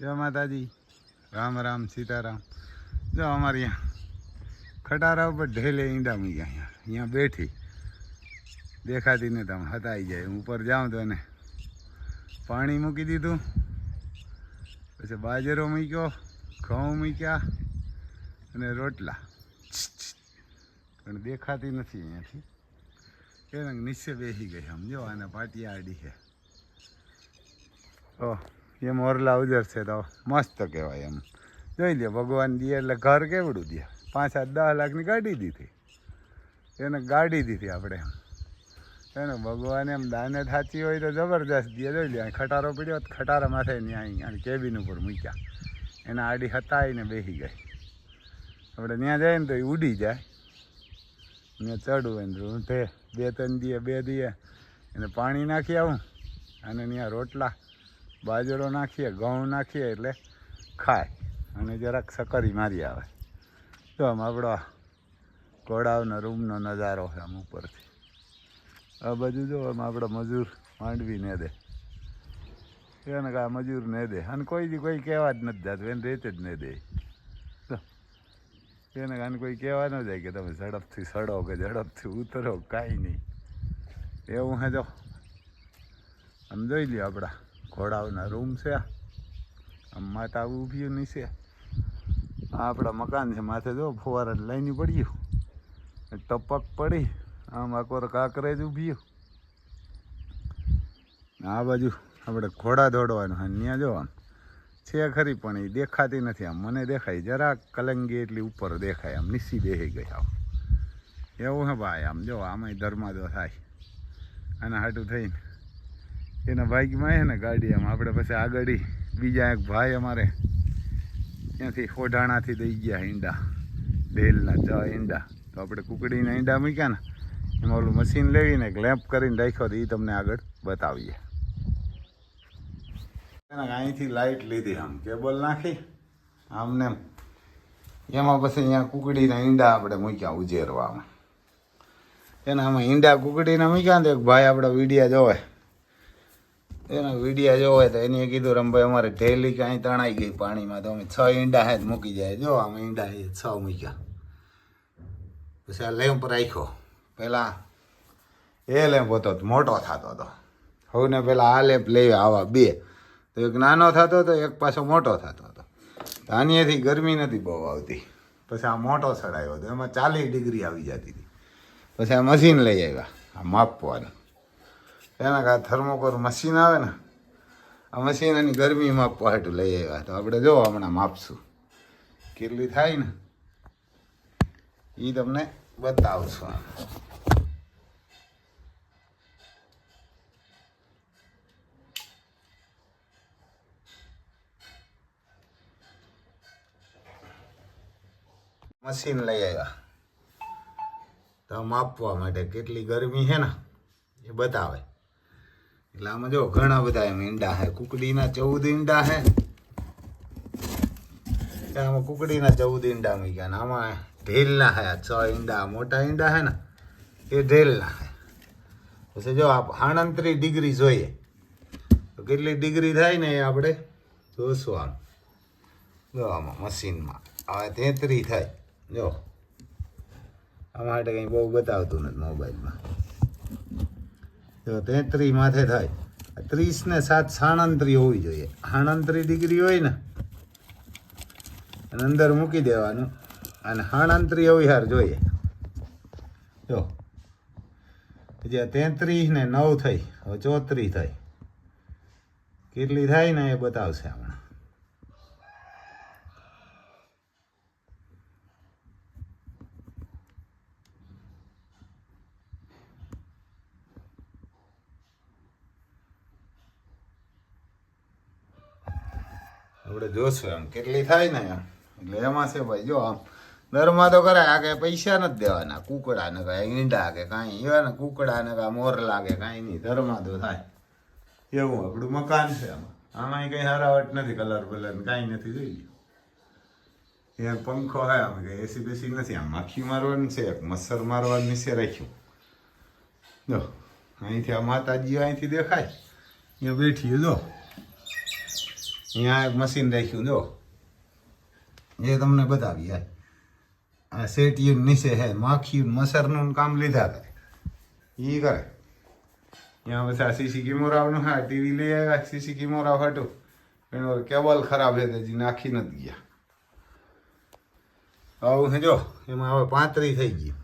જય માતાજી. રામ રામ, સીતારામ. જો અમારે અહીંયા ખટારા ઉપર ઢેલે ઈંડા મૂક્યા અહીંયા. અહીંયા બેઠી. દેખાતી ને તમે હતાઈ જાય. હું ઉપર જાઉં તો એને પાણી મૂકી દીધું. પછી બાજરો મૂક્યો, ઘઉં મૂક્યા અને રોટલા. પણ દેખાતી નથી અહીંયાથી. કે નીચે બેસી ગઈ સમજો આને પાટિયા આડી છે. ઓ એમ ઓરલા ઉજર છે તો મસ્ત કહેવાય એમ. જોઈ લે ભગવાન દે એટલે ઘર કેવડું દે પાંચ સાત દસ લાખની ગાડી દીધી. એને ગાડી દીધી આપણે. એને ભગવાન એમ દાને થાચી હોય તો જબરદસ્ત દે જોઈ લે ખટારો પીડ્યો તો ખટારા માથે ત્યાં અહીં કેબિન ઉપર મૂક્યા. એના આડી હતાઈને બેસી ગઈ. આપણે ત્યાં જાય ને તો એ ઉડી જાય. ને ચડવું એને રૂંધે. બે ત્રણ દીએ બે દીએ એને પાણી નાખી આવું. અને ત્યાં રોટલા. બાજરો નાખીએ, ઘઉં નાખીએ એટલે ખાય. અને જરાક સકરી મારી આવે. તો આમ આપણો ઘોડાઓનો રૂમનો નજારો છે આમ ઉપરથી. આ બાજુ જો આમ આપણો મજૂર માંડવી ને દે. એને કે મજૂર ને દે. અને કોઈ દી કોઈ કહેવા જ નથી જતું, એને રેત જ નહીં દે. એને આને કોઈ કહેવા ન જાય કે તમે ઝડપથી સડો કે ઝડપથી ઉતરો, કાંઈ નહીં. એવું હે જો. આમ જોઈ લ્યો આપણા. ઘોડાઓના રૂમ છે. આમ માતા ઊભી નીચે. આ આપણા મકાન છે. માથે જો ફુવારા લાઈની પડ્યું. ટપક પડી. આમ આકોર જ ઊભી. આ બાજુ આપણે ઘોડા દોડવાનું હા ત્યાં જો આમ છે ખરી, પણ એ દેખાતી નથી આમ. મને દેખાય. જરાક કલંગી એટલી ઉપર દેખાય. આમ નીસી દેહી ગઈ આમ. એવું હે ભાઈ, આમ જો આમાંય ધર્માદો થાય. અને હાટું થઈને. એના બાઇકમાં છે ને ગાડી એમ આપણે પછી આગળ બીજા એક ભાઈ અમારે ત્યાંથી ઓઢાણાથી દઈ ગયા ઈંડા. ડેલના ચ ઈંડા. તો આપણે કુકડીના ઈંડા મૂક્યા ને, એમાં ઓલું મશીન લેવીને લેમ્પ કરીને રાખ્યો તો એ તમને આગળ બતાવીએ. અહીંથી લાઇટ લીધી આમ. કેબલ નાખી. આમને. એમાં. પછી અહીંયા કુકડીના ઈંડા આપણે મૂક્યા ઉજેરવામાં. એના આમાં ઈંડા કુકડીના મૂક્યા ને એક ભાઈ આપણા વિડીયા જોવે. એના વિડીયા હોય તો એને કીધું, રમભાઈ, અમારે ઢેલી કાંઈ તણાઈ ગઈ પાણીમાં, તો અમે છ ઈંડા હે મૂકી જાય. જો, આમાં ઈંડા હે, છ મૂક્યા. પછી આ લેમ્પ રાખ્યો. પહેલાં એ લેમ્પ હતો મોટો થતો હતો. હવે પહેલાં આ લેમ્પ લઈ આવા બે. તો એક નાનો થતો હતો, એક પાછો મોટો થતો હતો. તો આનીથી ગરમી નથી બહુ આવતી. પછી આ મોટો ચડાવ્યો હતો. એમાં ચાલીસ ડિગ્રી આવી જતી હતી. પછી આ મશીન લઈ આવ્યા, આ માપવાનું. એના કાં થર્મોકોર મશીન આવે ને, આ મશીન એની ગરમી માપવા હાટું લઈ આવ્યા તો આપણે જો હમણાં માપશું. કેટલી થાય ને? એ તમને બતાવશું. મશીન લઈ આવ્યા. તો માપવા માટે કેટલી ગરમી છે ને, એ બતાવે. એટલે આમાં જો ઘણા બધા એમ ઈંડા હે. કુકડીના ચૌદ ઈંડા હે. આમાં કુકડીના ચૌદ ઈંડા મૂક્યા ને આમાં ઢેલના હે. છ ઈંડા મોટા ઈંડા હે ને, એ ઢેલના હે. પછી જો આ સાડત્રીસ ડિગ્રી જોઈએ, તો કેટલી ડિગ્રી થાય ને એ આપણે જોશું આમ. જો આમાં મશીનમાં, હવે તેત્રી થાય. જો, આ માટે કંઈ બહુ બતાવતું નથી મોબાઈલમાં. જો તેત્રીસ માથે થાય. ત્રીસ ને સાત સાણંત્રી હોવી જોઈએ. હાણંત્રી ડિગ્રી હોય ને અને અંદર મૂકી દેવાનું. અને હાણંત્રી અવિહાર જોઈએ. જો. જે તેત્રીસ ને નવ થઈ. હવે ચોત્રીસ થઈ. કેટલી થાય ને એ બતાવશે હમણાં આપણે જોશું એમ. કેટલી થાય ને એમ. એટલે એમાં છે ભાઈ, જો આમ, દરમાં તો કરાય આ કે પૈસા નથી દેવાના. કુકડા ને કાંઈ ઈંડા કે કાંઈ એવા ને કુકડા ને કાંઈ મોર લાગે, કાંઈ નહીં. ધરમાં તો થાય. એવું આપણું મકાન છે આમાં. આમાં કંઈ હરાવટ નથી કલર બલર કાંઈ નથી, જોઈ એક પંખો હે, આમ કે એસી બેસી નથી. આમ માખી મારવાની છે મચ્છર મારવાનું છે રાખ્યું. જો, અહીંથી આ માતાજી અહીંથી દેખાય. અહીંયા બેઠી જો. અહીંયા એક મશીન રાખ્યું, જો. એ તમને બતાવી યાર આ સેટિયું નીચે, હે, માખિયું મસરનું કામ લીધા હતા એ કરે. ત્યાં પછી આ સીસી કેમેરાનું, હા, ટીવી લઈ આવ્યા, સીસી કેમેરા હતું એનો કેબલ ખરાબ છે હજી નાખી નથી ગયા. આવું જો. એમાં હવે પાંત્રી થઈ ગયું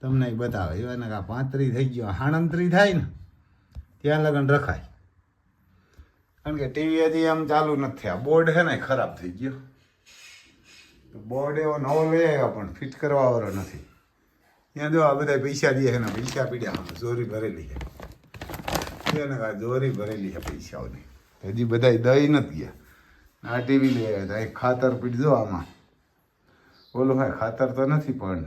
તમને બતાવે એને આ પાંત્રી થઈ ગયો હાણંત્રી થાય ને, ત્યાં લગન રખાય. કારણ કે ટીવી હજી આમ ચાલુ નથી થયા. બોર્ડ છે ને ખરાબ થઈ ગયો. બોર્ડ એવો નવો લઈ આવ્યો પણ ફિટ કરવા વાળો નથી. ત્યાં જો આ બધા પૈસા દે ને, પૈસા પીડ્યા જોરી ભરેલી છે. કા ભરેલી છે પૈસાઓની. હજી બધા દઈ નથી ગયા. આ ટીવી લઈ આવ્યા હતા. એ ખાતર પીડજો આમાં. ઓલું ભાઈ ખાતર તો નથી પણ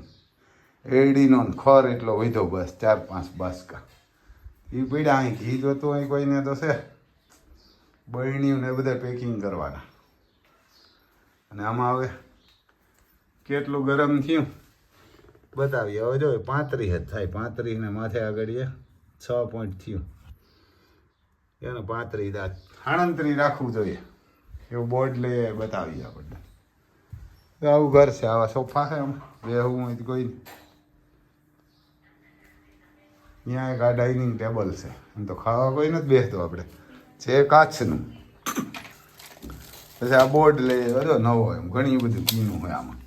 એડીનો ખર એટલો વધ્યો બસ, ચાર પાંચ બાસકા. એ પીડ્યા, અહીં ઘી જોતું અહીં કોઈને તો છે. બરણીયું ને એ બધા પેકિંગ કરવાના. અને આમાં હવે કેટલું ગરમ થયું? બતાવીએ. હવે જો પાંત્રીસ જ થાય. પાંત્રીસને માથે આગળ છ પોઈન્ટ થયું. એને પાંત્રીસ દાંત હાણંતરી રાખવું જોઈએ. એવું બોર્ડ લઈએ બતાવીએ આપણને. આવું ઘર છે. આવા સોફા છે આમ. બેહવું હોય કોઈ. અહીંયા એક આ ડાઇનિંગ ટેબલ છે. એમ તો ખાવા કોઈ નથી બેસતો આપણે. છે કાચનું. પછી આ બોર્ડ લઈ આવ્યો નવો એમ, ઘણી બધી પીનું હોય આમાં.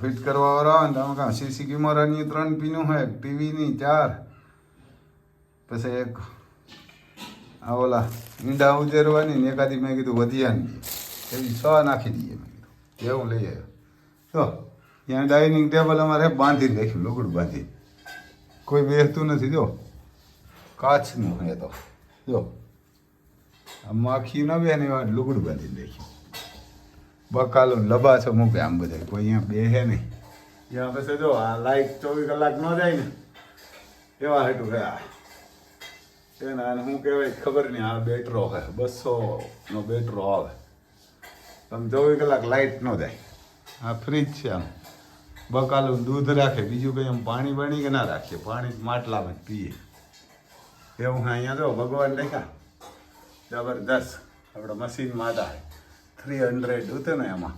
ફિટ કરવા વાળા આવે ને તો આમાં સીસી કેમેરાની ત્રણ પીનું હોય ટીવીની ચાર, પછી એક આ ઓલા ઈંડા ઉજેરવાની ને એકાદી મેં કીધું વધ્યાની. એવી છ નાખી દઈએ મેં કીધું. એવું લઈ આવ્યો. તો ત્યાં ડાઇનિંગ ટેબલ અમારે બાંધીને રાખ્યું, લુગડું બાંધી કોઈ બેસતું નથી, જો. કાચનું એ તો. જો. માખી ન બે ને એવા લુગડું બાંધી દેખી બકાલો લબાસો મૂકે આમ બધા કોઈ અહીંયા બેસે નહીં. ત્યાં પછી જો આ લાઈટ ચોવીસ કલાક ન જાય ને, એવા હેઠું આ એને આને શું કહેવાય, ખબર નહીં, આ બેટરો હે બસો નો બેટરો આવે. તમે ચોવીસ કલાક લાઈટ ન જાય. આ ફ્રીજ છે આમ. બકાલું દૂધ રાખે, બીજું કંઈ આમ પાણી બાણી કે ના રાખીએ? પાણી માટલામાં પીએ. એવું હા અહીંયા જો ભગવાન દેખા. જબરદસ્ત. આપણે મશીન માતા થ્રી હંડ્રેડ હતું ને એમાં.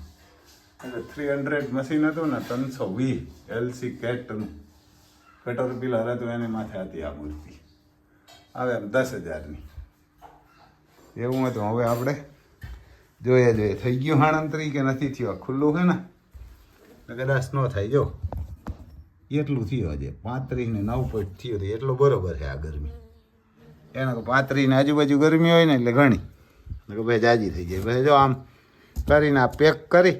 એટલે થ્રી હંડ્રેડ મશીન હતું ને ત્રણસો વી એલસી કેટનું કટર પિલર હતું એની માથે હતી આ મૂર્તિ. આવે એમ દસ હજારની. એવું હતું. હવે આપણે જોઈએ જોઈએ. થઈ ગયું હાણંતરી કે નથી થયું. ખુલ્લું છે ને? કદાચ ન થાય. જો. એટલું થયું હજે પાંત્રીસ ને નવ પોઈન્ટ થયું હતું. એટલું બરોબર છે આ ગરમી. એના તો પાંત્રીસ આજુબાજુ ગરમી હોય ને એટલે ઘણી. કે ભાઈ જાજી થઈ જાય. ભાઈ જો આમ કરીને આ પેક કરી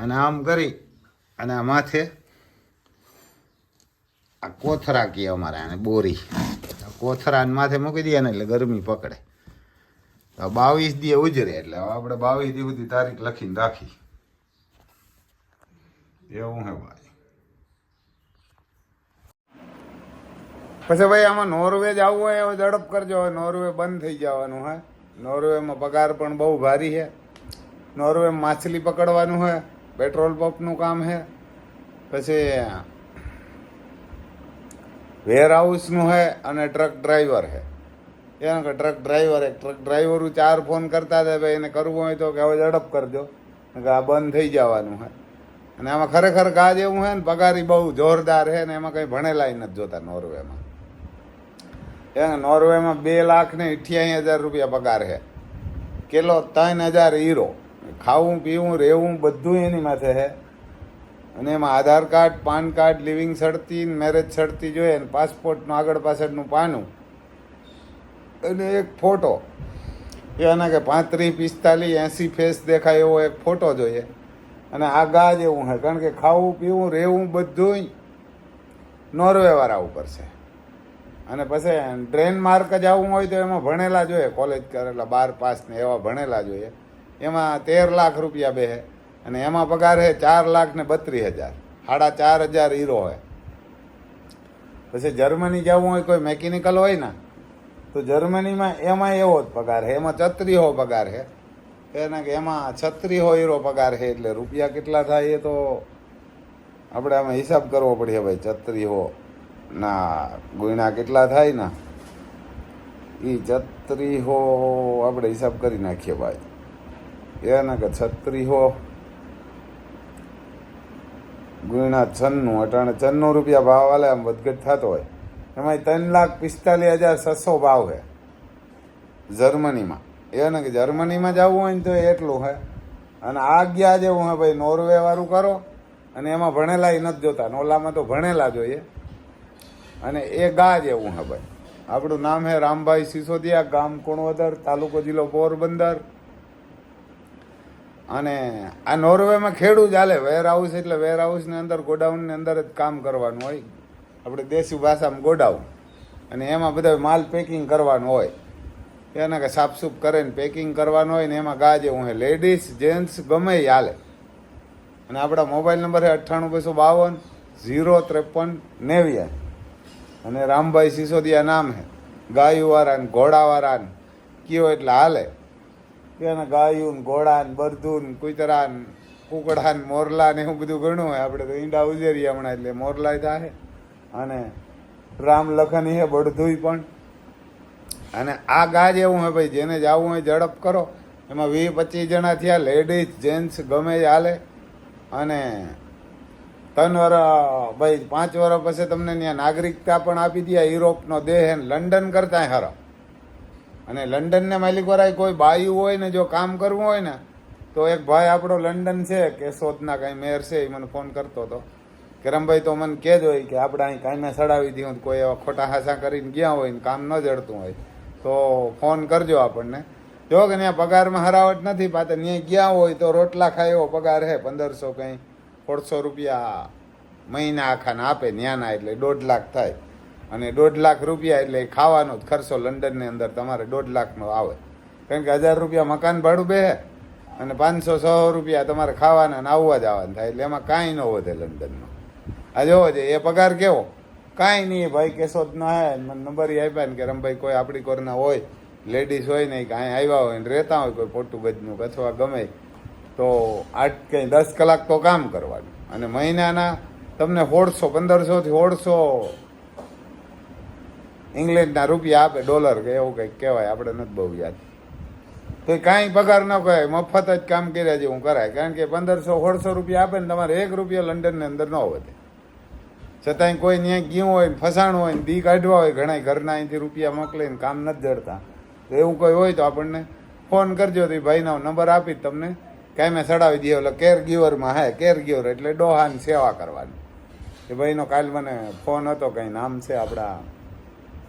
અને આમ કરી અને આ માથે આ કોથરા કહે અમારે આને, બોરી. આ કોથરા માથે મૂકી દઈએ ને એટલે ગરમી પકડે. તો બાવીસ દી ઉજરે એટલે આપણે બાવીસ દી સુધી તારીખ લખીને રાખી. એવું હે ભાઈ. પછી ભાઈ, આમાં નોર્વે જ આવવું હોય હવે ઝડપ કરજો. હવે નોર્વે બંધ થઈ જવાનું હે. નોર્વેમાં પગાર પણ બહુ ભારી છે નોર્વેમાં માછલી પકડવાનું હોય પેટ્રોલ પંપનું કામ છે પછી વેરહાઉસનું હે અને ટ્રક ડ્રાઈવર છે એના કે ટ્રક ડ્રાઈવર, એક ટ્રક ડ્રાઈવરો ચાર ફોન કરતા હતા. ભાઈ, એને કરવું હોય તો કે હવે ઝડપ કરજો. કે આ બંધ થઈ જવાનું હે. અને આમાં ખરેખર કાજ એવું છે ને, પગારી બહુ જોરદાર છે ને, એમાં કંઈ ભણેલાય નથી જોતા નોર્વેમાં. નોર્વેમાં બે લાખ ને અઠ્યાસી હજાર રૂપિયા પગાર છે. કેટલો? ત્રણ હજાર હીરો. ખાવું, પીવું, રહેવું બધું એની માથે છે. અને એમાં Aadhaar card, PAN card, living સડતી marriage સડતી જોઈએ અને પાસપોર્ટનું આગળ પાછળનું પાનું. અને એક ફોટો. એના કે પાંત્રીસ, પિસ્તાલીસ, એંસી ફેસ દેખાય એવો એક ફોટો જોઈએ. અને આગા જ એવું હોય કારણ કે ખાવું, પીવું, રહેવું બધું નોર્વેવાળા ઉપર છે. અને પછી ટ્રેન માર્ક જ આવવું હોય તો એમાં ભણેલા જોઈએ કોલેજ કરેલા બાર પાસ ને એવા ભણેલા જોઈએ. એમાં તેર લાખ રૂપિયા બે અને એમાં પગાર છે ચાર લાખ ને બત્રીસ હજાર. સાડા ચાર હજાર હીરો હોય પછી જર્મની જવું હોય કોઈ મેકેનિકલ હોય ને, તો જર્મનીમાં એમાં એવો જ પગાર છે એમાં છત્રીસો પગાર છે એના કે એમાં છત્રીસો હીરો પગાર છે એટલે રૂપિયા કેટલા થાય એ તો આપણે આમાં હિસાબ કરવો પડે ભાઈ, છત્રીસો. ના, ગુણ્યા કેટલા થાય ને? એ છત્રી હો, આપણે હિસાબ કરી નાખીએ ભાઈ. એને કે છત્રી હો. ગુણ્યા છન્નું, અટાણે છન્નું રૂપિયા ભાવ આલે, આમ વધઘટ થતો હોય. એમાં ત્રણ લાખ પિસ્તાલીસ હજાર છસો ભાવ છે જર્મનીમાં. એને કે જર્મનીમાં જવું હોય ને તો એટલું હે. અને આ ગયા જેવું હે ભાઈ, નોર્વે વાળું કરો. અને એમાં ભણેલા નથી જોતા. નોલામાં તો ભણેલા જોઈએ. અને એ ગા જેવું હે ભાઈ. આપણું નામ હે રામભાઈ સિસોદિયા, ગામ કુણવદર, તાલુકો જિલ્લો પોરબંદર. અને આ નોર્વેમાં ખેડૂત ચાલે વેર હાઉસ એટલે વેર હાઉસની અંદર ગોડાઉનની અંદર જ કામ કરવાનું હોય. આપણે દેશી ભાષામાં ગોડાઉન. અને એમાં બધા માલ પેકિંગ કરવાનું હોય. એના કે સાફસૂફ કરે ને પેકિંગ કરવાનું હોય ને એમાં ગા જેવું હોય લેડીઝ જેન્ટ્સ ગમે હાલે. અને આપણા મોબાઈલ નંબર છે અઠ્ઠાણું બસો બાવન, ઝીરો ત્રેપન નેવ્યા અને રામભાઈ સિસોદિયા નામ હે. ગાયુવાળા ને ઘોડાવાળા ને કયો એટલે હાલે? ત્યાં ગાયું ને ઘોડા ને બરધું ને કૂતરા ને કુકડા ને મોરલા ને એવું બધું ઘણું હોય. આપણે તો ઈંડા ઉજેરીએ હમણાં એટલે મોરલા થાય અને રામ લખન હે બળધુય પણ. અને આ ગા જેવું હે ભાઈ, જેને જવું હોય ઝડપ કરો. એમાં વીસ પચીસ જણા થયા, લેડીઝ, જેન્ટ્સ ગમે જ હાલે. અને ત્રણ વર્ષ ભાઈ, પાંચ વર્ષ પછી તમને ત્યાં નાગરિકતા પણ આપી દે યુરોપનો દેહ લંડન કરતા હરો. અને લંડનને માલિક વરાય કોઈ બાયું હોય ને જો કામ કરવું હોય ને, તો એક ભાઈ આપણો લંડન છે, કેશોદના કાંઈ મેયર છે, એ મને ફોન કરતો હતો. કે રમભાઈ તો મને કહેજો હોય કે આપણે અહીં કાંઈને સડાવી દઉં કોઈ એવા ખોટા હાસા કરીને ગયા હોય ને, કામ ન જડતું હોય, તો ફોન કરજો આપણને. જો કે ત્યાં પગારમાં હરાવટ નથી, પાછા ત્યાં ગયા હોય તો રોટલા ખાયો પગાર હે પંદરસો કંઈ. સોળસો રૂપિયા મહિના આખાને આપે ન્યાના એટલે દોઢ લાખ થાય. અને દોઢ લાખ રૂપિયા એટલે ખાવાનો જ ખર્ચો લંડનની અંદર તમારે દોઢ લાખનો આવે. કારણ કે હજાર રૂપિયા મકાન ભાડું બે અને પાંચસો સો રૂપિયા તમારે ખાવાના અને આવવા જ આવવાના થાય એટલે એમાં કાંઈ ન વધે લંડનનો. આ જોવો છે એ પગાર કેવો? કાંઈ નહીં, ભાઈ કેશોદ ના હે. મને નંબર આપ્યા ને કે રમભાઈ કોઈ આપણી કોરના હોય લેડીઝ હોય નહીં કાંઈ આવ્યા હોય ને રહેતા હોય, કોઈ પોર્ટુગજનું અથવા ગમે. તો આઠ કંઈ દસ કલાક તો કામ કરવાનું. અને મહિનાના તમને સોળસો પંદરસોથી સોળસો ઇંગ્લેન્ડના રૂપિયા આપે, ડોલર કે એવું કંઈક કહેવાય, આપણે નથી બહુ યાદ. તો કાંઈ પગાર ન કહે મફત જ કામ કર્યા જેવું કરાય. કારણ કે પંદરસો, સોળસો રૂપિયા આપે ને તમારે એક રૂપિયા લંડનની અંદર ન વધે. છતાંય કોઈ ત્યાં ગયું હોય ફસાણું હોય ને દી કાઢવા હોય ઘણા ઘરના અહીંથી રૂપિયા મોકલીને કામ નથી જડતા. તો એવું કોઈ હોય તો આપણને ફોન કરજો, તો એ ભાઈનો નંબર આપી તમને કાંઈ ચડાવી દઈએ એટલે કેર ગિવરમાં હે કેર ગીવર એટલે ડોહાની સેવા કરવાની. એ ભાઈનો કાલ મને ફોન હતો કંઈ નામ છે આપણા,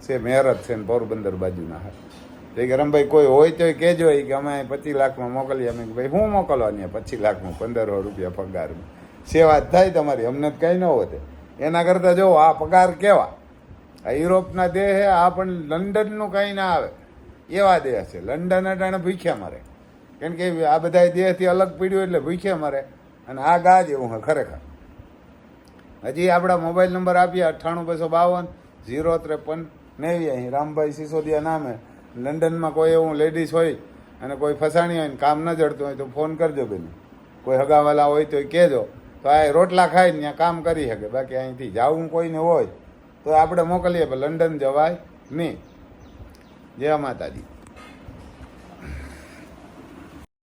છે મેરત છે ને પોરબંદર બાજુના હે. તો કે રમભાઈ કોઈ હોય તો કહેજો એ કે અમે પચીસ લાખમાં મોકલીએ. અમે ભાઈ, હું મોકલવાની પચીસ લાખમાં? પંદરસો રૂપિયા પગારમાં સેવા થાય તમારી, અમને જ કાંઈ ન હોતે. એના કરતાં જો આ પગાર કેવા? આ યુરોપના દેહ આ પણ લંડનનું કાંઈ ના આવે. એવા દેહ છે, લંડન અટાણે ભૂખ્યા મરે. કારણ કે આ બધા દેહથી અલગ પીડ્યું એટલે ભૂખ્યા મારે. અને આ ગા જેવું હે ખરેખર. હજી આપણા મોબાઈલ નંબર આપીએ, અઠ્ઠાણું બસો બાવન, ઝીરો ત્રેપન, નેવી અહીં. રામભાઈ સિસોદિયા નામે. લંડનમાં કોઈ એવું લેડીઝ હોય અને કોઈ ફસાણી હોય ને કામ ન જડતું હોય તો ફોન કરજો બેન. કોઈ હગાવાલા હોય તો કહેજો. તો આ રોટલા ખાઈને ત્યાં કામ કરી શકે. બાકી અહીંથી જવું કોઈને હોય તો આપણે મોકલીએ, પણ લંડન જવાય નહીં. જય માતાજી.